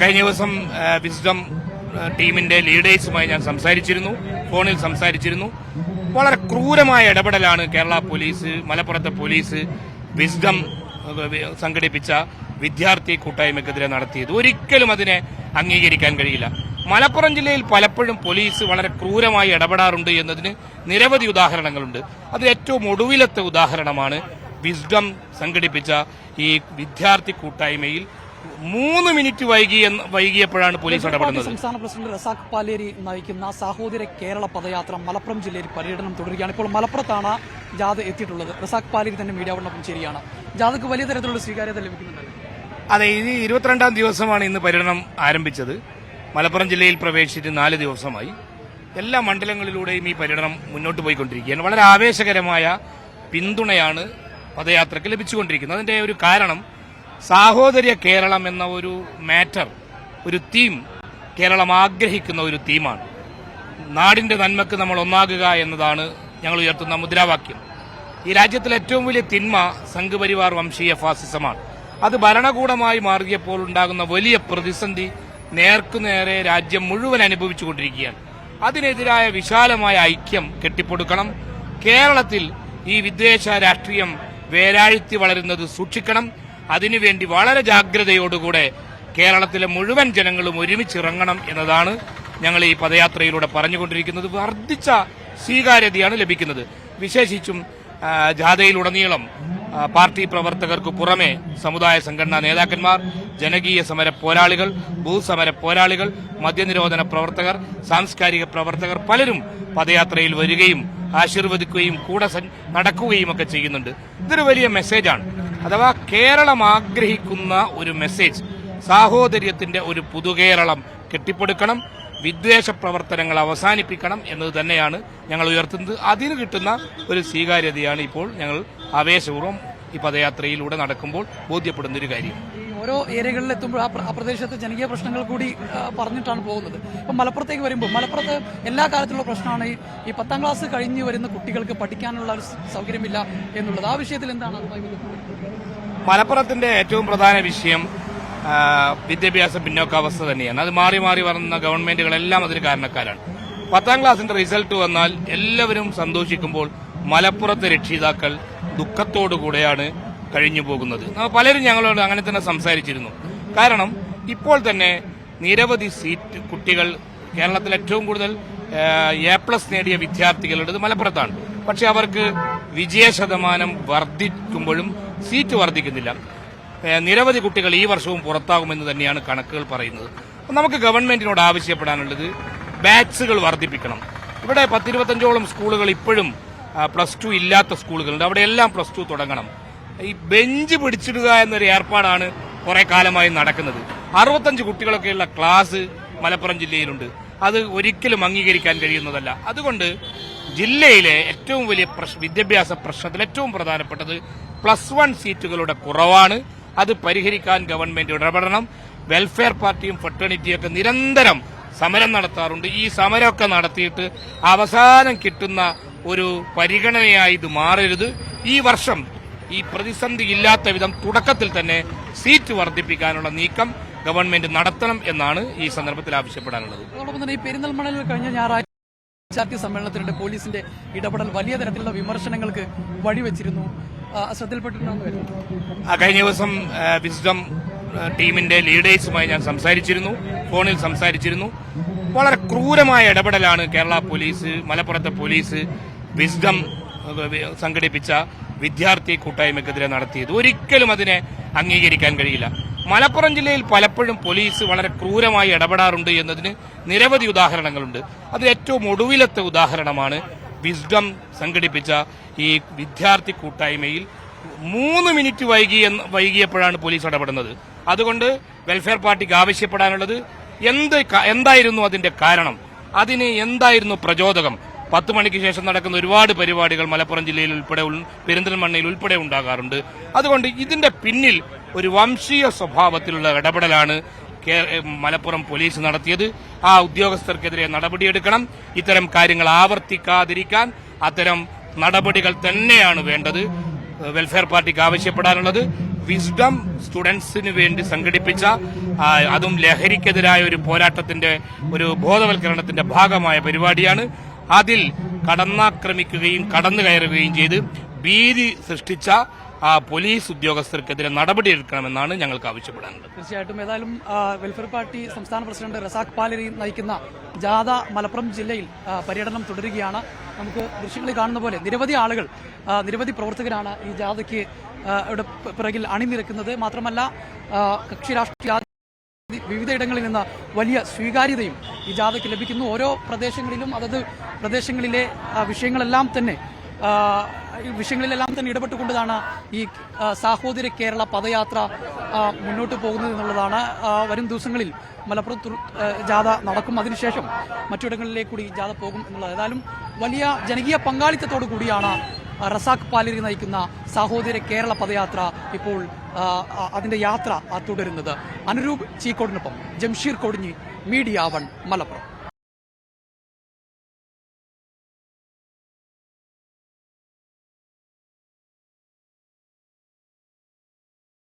കഴിഞ്ഞ ദിവസം വിസ്ഡം ടീമിന്റെ ലീഡേഴ്സുമായി ഞാൻ സംസാരിച്ചിരുന്നു. ഫോണിൽ സംസാരിച്ചിരുന്നു. വളരെ ക്രൂരമായ ഇടപെടലാണ് കേരള പോലീസ് മലപ്പുറത്തെ പോലീസ് വിസ്ഡം സംഘടിപ്പിച്ച വിദ്യാർത്ഥി കൂട്ടായ്മക്കെതിരെ നടത്തിയത്. ഒരിക്കലും അതിനെ അംഗീകരിക്കാൻ കഴിയില്ല. മലപ്പുറം ജില്ലയിൽ പലപ്പോഴും പോലീസ് വളരെ ക്രൂരമായി ഇടപെടാറുണ്ട് എന്നതിന് നിരവധി ഉദാഹരണങ്ങളുണ്ട്. അത് ഏറ്റവും ഒടുവിലത്തെ ഉദാഹരണമാണ് വിസ്ഡം സംഘടിപ്പിച്ച ഈ വിദ്യാർത്ഥി കൂട്ടായ്മയിൽ മൂന്ന് മിനിറ്റ് വൈകി വൈകിയപ്പോഴാണ് പോലീസ് ഇടപെടുന്നത്. സംസ്ഥാന പ്രസിഡന്റ് റസാഖ് പാലേരി നയിക്കുന്ന സാഹോദര കേരള പദയാത്ര മലപ്പുറം ജില്ലയിൽ പര്യടനം തുടരുകയാണ്. ഇപ്പോൾ മലപ്പുറത്താണ് ജാഥ എത്തിയിട്ടുള്ളത്. റസാഖ് പാലേരി തന്നെ മീഡിയാവോടൊപ്പം ശരിയാണ് ജാഥക്ക് വലിയ തരത്തിലുള്ള സ്വീകാര്യത ലഭിക്കുന്നുണ്ട് അതെ ഇത് ഇരുപത്തിരണ്ടാം ദിവസമാണ് ഇന്ന് പര്യടനം ആരംഭിച്ചത്. മലപ്പുറം ജില്ലയിൽ പ്രവേശിച്ചിട്ട് നാല് ദിവസമായി. എല്ലാ മണ്ഡലങ്ങളിലൂടെയും ഈ പര്യടനം മുന്നോട്ട് പോയിക്കൊണ്ടിരിക്കുകയാണ്. വളരെ ആവേശകരമായ പിന്തുണയാണ് പദയാത്രയ്ക്ക് ലഭിച്ചുകൊണ്ടിരിക്കുന്നത്. അതിന്റെ ഒരു കാരണം സാഹോദര്യ കേരളം എന്ന ഒരു മാറ്റർ ഒരു തീം കേരളം ആഗ്രഹിക്കുന്ന ഒരു തീമാണ് നാടിന്റെ നന്മക്ക് നമ്മൾ ഒന്നാകുക എന്നതാണ് ഞങ്ങൾ ഉയർത്തുന്ന മുദ്രാവാക്യം. ഈ രാജ്യത്തിലെ ഏറ്റവും വലിയ തിന്മ സംഘപരിവാർ വംശീയ ഫാസിസമാണ്. അത് ഭരണകൂടമായി മാറിയപ്പോൾ ഉണ്ടാകുന്ന വലിയ പ്രതിസന്ധി നേർക്കുനേരെ രാജ്യം മുഴുവൻ അനുഭവിച്ചുകൊണ്ടിരിക്കുകയാണ്. അതിനെതിരായ വിശാലമായ ഐക്യം കെട്ടിപ്പടുക്കണം. കേരളത്തിൽ ഈ വിദ്വേഷ രാഷ്ട്രീയം വേരാഴ്ത്തി വളരുന്നത് സൂക്ഷിക്കണം. അതിനുവേണ്ടി വളരെ ജാഗ്രതയോടുകൂടെ കേരളത്തിലെ മുഴുവൻ ജനങ്ങളും ഒരുമിച്ചിറങ്ങണം എന്നതാണ് ഞങ്ങൾ ഈ പദയാത്രയിലൂടെ പറഞ്ഞുകൊണ്ടിരിക്കുന്നത്. വർദ്ധിച്ച സ്വീകാര്യതയാണ് ലഭിക്കുന്നത്. വിശേഷിച്ചും ജാഥയിലുടനീളം പാർട്ടി പ്രവർത്തകർക്ക് പുറമെ സമുദായ സംഘടനാ നേതാക്കന്മാർ ജനകീയ സമര പോരാളികൾ ഭൂസമര പോരാളികൾ മദ്യനിരോധന പ്രവർത്തകർ സാംസ്കാരിക പ്രവർത്തകർ പലരും പദയാത്രയിൽ വരികയും ആശീർവദിക്കുകയും കൂടെ നടക്കുകയും ഒക്കെ ചെയ്യുന്നുണ്ട്. ഇതൊരു വലിയ മെസ്സേജാണ് അഥവാ കേരളം ആഗ്രഹിക്കുന്ന ഒരു മെസ്സേജ് സാഹോദര്യത്തിന്റെ ഒരു പുതുകേരളം കെട്ടിപ്പടുക്കണം വിദ്വേഷ പ്രവർത്തനങ്ങൾ അവസാനിപ്പിക്കണം എന്നത് തന്നെയാണ് ഞങ്ങൾ ഉയർത്തുന്നത്. അതിന് കിട്ടുന്ന ഒരു സ്വീകാര്യതയാണ് ഇപ്പോൾ ഞങ്ങൾ ആവേശപൂർവം ഈ പദയാത്രയിലൂടെ നടക്കുമ്പോൾ ബോധ്യപ്പെടുന്ന ഒരു കാര്യം. ഓരോ ഏരിയകളിൽ എത്തുമ്പോൾ ആ പ്ര- പ്രദേശത്തെ ജനകീയ പ്രശ്നങ്ങൾ കൂടി പറഞ്ഞിട്ടാണ് പോകുന്നത്. ഇപ്പം മലപ്പുറത്തേക്ക് വരുമ്പോൾ മലപ്പുറത്ത് എല്ലാ കാലത്തുള്ള പ്രശ്നമാണ് ഈ പത്താം ക്ലാസ് കഴിഞ്ഞ് വരുന്ന കുട്ടികൾക്ക് പഠിക്കാനുള്ള ഒരു സൗകര്യമില്ല എന്നുള്ളത്. ആ വിഷയത്തിൽ എന്താണ് മലപ്പുറത്തിന്റെ ഏറ്റവും പ്രധാന വിഷയം വിദ്യാഭ്യാസ പിന്നോക്കാവസ്ഥ തന്നെയാണ്. അത് മാറി മാറി വരുന്ന ഗവൺമെന്റുകളെല്ലാം അതിന് കാരണക്കാരാണ്. പത്താം ക്ലാസിന്റെ റിസൾട്ട് വന്നാൽ എല്ലാവരും സന്തോഷിക്കുമ്പോൾ മലപ്പുറത്തെ രക്ഷിതാക്കൾ ദുഃഖത്തോടുകൂടെയാണ് കഴിഞ്ഞു പോകുന്നത്. പലരും ഞങ്ങളോട് അങ്ങനെ തന്നെ സംസാരിച്ചിരുന്നു. കാരണം ഇപ്പോൾ തന്നെ നിരവധി സീറ്റ് കുട്ടികൾ കേരളത്തിൽ ഏറ്റവും കൂടുതൽ എ പ്ലസ് നേടിയ വിദ്യാർത്ഥികളുടേത് മലപ്പുറത്താണ്. പക്ഷെ അവർക്ക് വിജയ ശതമാനം വർദ്ധിക്കുമ്പോഴും സീറ്റ് വർദ്ധിക്കുന്നില്ല. നിരവധി കുട്ടികൾ ഈ വർഷവും പുറത്താകുമെന്ന് തന്നെയാണ് കണക്കുകൾ പറയുന്നത്. നമുക്ക് ഗവൺമെന്റിനോട് ആവശ്യപ്പെടാനുള്ളത് ബാച്ചുകൾ വർദ്ധിപ്പിക്കണം. ഇവിടെ പത്തിരുപത്തഞ്ചോളം സ്കൂളുകൾ ഇപ്പോഴും പ്ലസ് ടു ഇല്ലാത്ത സ്കൂളുകളുണ്ട്. അവിടെയെല്ലാം പ്ലസ് ടു തുടങ്ങണം. ഈ ബെഞ്ച് പിടിച്ചിടുക എന്നൊരു ഏർപ്പാടാണ് കുറെ കാലമായി നടക്കുന്നത്. അറുപത്തഞ്ച് കുട്ടികളൊക്കെയുള്ള ക്ലാസ് മലപ്പുറം ജില്ലയിലുണ്ട്. അത് ഒരിക്കലും അംഗീകരിക്കാൻ കഴിയുന്നതല്ല. അതുകൊണ്ട് ജില്ലയിലെ ഏറ്റവും വലിയ വിദ്യാഭ്യാസ പ്രശ്നത്തിൽ ഏറ്റവും പ്രധാനപ്പെട്ടത് പ്ലസ് വൺ സീറ്റുകളുടെ കുറവാണ്. അത് പരിഹരിക്കാൻ ഗവൺമെന്റ് ഇടപെടണം. വെൽഫെയർ പാർട്ടിയും ഫെട്ടേണിറ്റിയും ഒക്കെ നിരന്തരം സമരം നടത്താറുണ്ട്. ഈ സമരമൊക്കെ നടത്തിയിട്ട് അവസാനം കിട്ടുന്ന ഒരു പരിഗണനയായി ഇത് മാറരുത്. ഈ വർഷം ഈ പ്രതിസന്ധി ഇല്ലാത്ത വിധം തുടക്കത്തിൽ തന്നെ സീറ്റ് വർദ്ധിപ്പിക്കാനുള്ള നീക്കം ഗവൺമെന്റ് നടത്തണം എന്നാണ് ഈ സന്ദർഭത്തിൽ ആവശ്യപ്പെടാനുള്ളത്. അതോടൊപ്പം തന്നെ ഈ പെരിന്തൽമണലിൽ കഴിഞ്ഞ ഞായറാഴ്ച വിദ്യാർത്ഥി സമ്മേളനത്തിനിടെ പോലീസിന്റെ ഇടപെടൽ വലിയ തരത്തിലുള്ള വിമർശനങ്ങൾക്ക് വഴിവെച്ചിരുന്നു. ശ്രദ്ധയിൽപ്പെട്ടിട്ടുണ്ടെന്ന് കഴിഞ്ഞ ദിവസം വിസ്ഡം ടീമിന്റെ ലീഡേഴ്സുമായി ഞാൻ സംസാരിച്ചിരുന്നു. ഫോണിൽ സംസാരിച്ചിരുന്നു. വളരെ ക്രൂരമായ ഇടപെടലാണ് കേരള പോലീസ് മലപ്പുറത്തെ പോലീസ് വിസ്ഡം സംഘടിപ്പിച്ച വിദ്യാർത്ഥി കൂട്ടായ്മക്കെതിരെ നടത്തിയത്. ഒരിക്കലും അതിനെ അംഗീകരിക്കാൻ കഴിയില്ല. മലപ്പുറം ജില്ലയിൽ പലപ്പോഴും പോലീസ് വളരെ ക്രൂരമായി ഇടപെടാറുണ്ട് എന്നതിന് നിരവധി ഉദാഹരണങ്ങളുണ്ട്. അത് ഏറ്റവും ഒടുവിലത്തെ ഉദാഹരണമാണ് വിസ്ഡം സംഘടിപ്പിച്ച ഈ വിദ്യാർത്ഥി കൂട്ടായ്മയിൽ മൂന്ന് മിനിറ്റ് വൈകി വൈകിയപ്പോഴാണ് പോലീസ് ഇടപെടുന്നത്. അതുകൊണ്ട് വെൽഫെയർ പാർട്ടിക്ക് ആവശ്യപ്പെടാനുള്ളത് എന്ത് എന്തായിരുന്നു അതിന്റെ കാരണം? അതിന് എന്തായിരുന്നു പ്രചോദകം? പത്ത് മണിക്ക് ശേഷം നടക്കുന്ന ഒരുപാട് പരിപാടികൾ മലപ്പുറം ജില്ലയിൽ ഉൾപ്പെടെ പെരിന്തൽമണ്ണയിൽ ഉൾപ്പെടെ ഉണ്ടാകാറുണ്ട്. അതുകൊണ്ട് ഇതിന്റെ പിന്നിൽ ഒരു വംശീയ സ്വഭാവത്തിലുള്ള ഇടപെടലാണ് മലപ്പുറം പോലീസ് നടത്തിയത്. ആ ഉദ്യോഗസ്ഥർക്കെതിരെ നടപടിയെടുക്കണം. ഇത്തരം കാര്യങ്ങൾ ആവർത്തിക്കാതിരിക്കാൻ അത്തരം നടപടികൾ തന്നെയാണ് വേണ്ടത്. വെൽഫെയർ പാർട്ടിക്ക് ആവശ്യപ്പെടാനുള്ളത്. വിസ്ഡം സ്റ്റുഡൻസിന് വേണ്ടി സംഘടിപ്പിച്ച അതും ലഹരിക്കെതിരായ ഒരു പോരാട്ടത്തിന്റെ ഒരു ബോധവൽക്കരണത്തിന്റെ ഭാഗമായ പരിപാടിയാണ്. അതിൽ കടന്നാക്രമിക്കുകയും കടന്നു കയറുകയും ചെയ്ത് ഭീതി സൃഷ്ടിച്ച ആ പോലീസ് ഉദ്യോഗസ്ഥർക്കെതിരെ നടപടിയെടുക്കണമെന്നാണ് ഞങ്ങൾക്ക് ആവശ്യപ്പെടാനുള്ളത്. തീർച്ചയായിട്ടും. ഏതായാലും വെൽഫെയർ പാർട്ടി സംസ്ഥാന പ്രസിഡന്റ് റസാഖ് പാലരി നയിക്കുന്ന ജാഥ മലപ്പുറം ജില്ലയിൽ പര്യടനം തുടരുകയാണ്. നമുക്ക് ദൃശ്യങ്ങളിൽ കാണുന്ന പോലെ നിരവധി ആളുകൾ നിരവധി പ്രവർത്തകരാണ് ഈ ജാഥയ്ക്ക് ഇവിടെ പിറകിൽ അണിനിരക്കുന്നത്. മാത്രമല്ല കക്ഷി രാഷ്ട്രീയ വിവിധയിടങ്ങളിൽ നിന്ന് വലിയ സ്വീകാര്യതയും ഈ ജാഥയ്ക്ക് ലഭിക്കുന്നു ഓരോ പ്രദേശങ്ങളിലും അതത് പ്രദേശങ്ങളിലെ വിഷയങ്ങളെല്ലാം തന്നെ വിഷയങ്ങളിലെല്ലാം തന്നെ ഇടപെട്ടുകൊണ്ടതാണ് ഈ സാഹോദര്യ കേരള പദയാത്ര മുന്നോട്ട് പോകുന്നത് എന്നുള്ളതാണ്. വരും ദിവസങ്ങളിൽ മലപ്പുറം തുറ- ജാഥ നടക്കും. അതിനുശേഷം മറ്റിടങ്ങളിലേക്ക് കൂടി ജാഥ പോകും എന്നുള്ളത്. ഏതായാലും വലിയ ജനകീയ പങ്കാളിത്തത്തോടു കൂടിയാണ് റസാഖ് പാലരി നയിക്കുന്ന സാഹോദര്യ കേരള പദയാത്ര ഇപ്പോൾ അതിന്റെ യാത്ര തുടരുന്നത്. Anuroop ചീക്കോടിനൊപ്പം. Jamsheer Kodinhi media one Malappuram.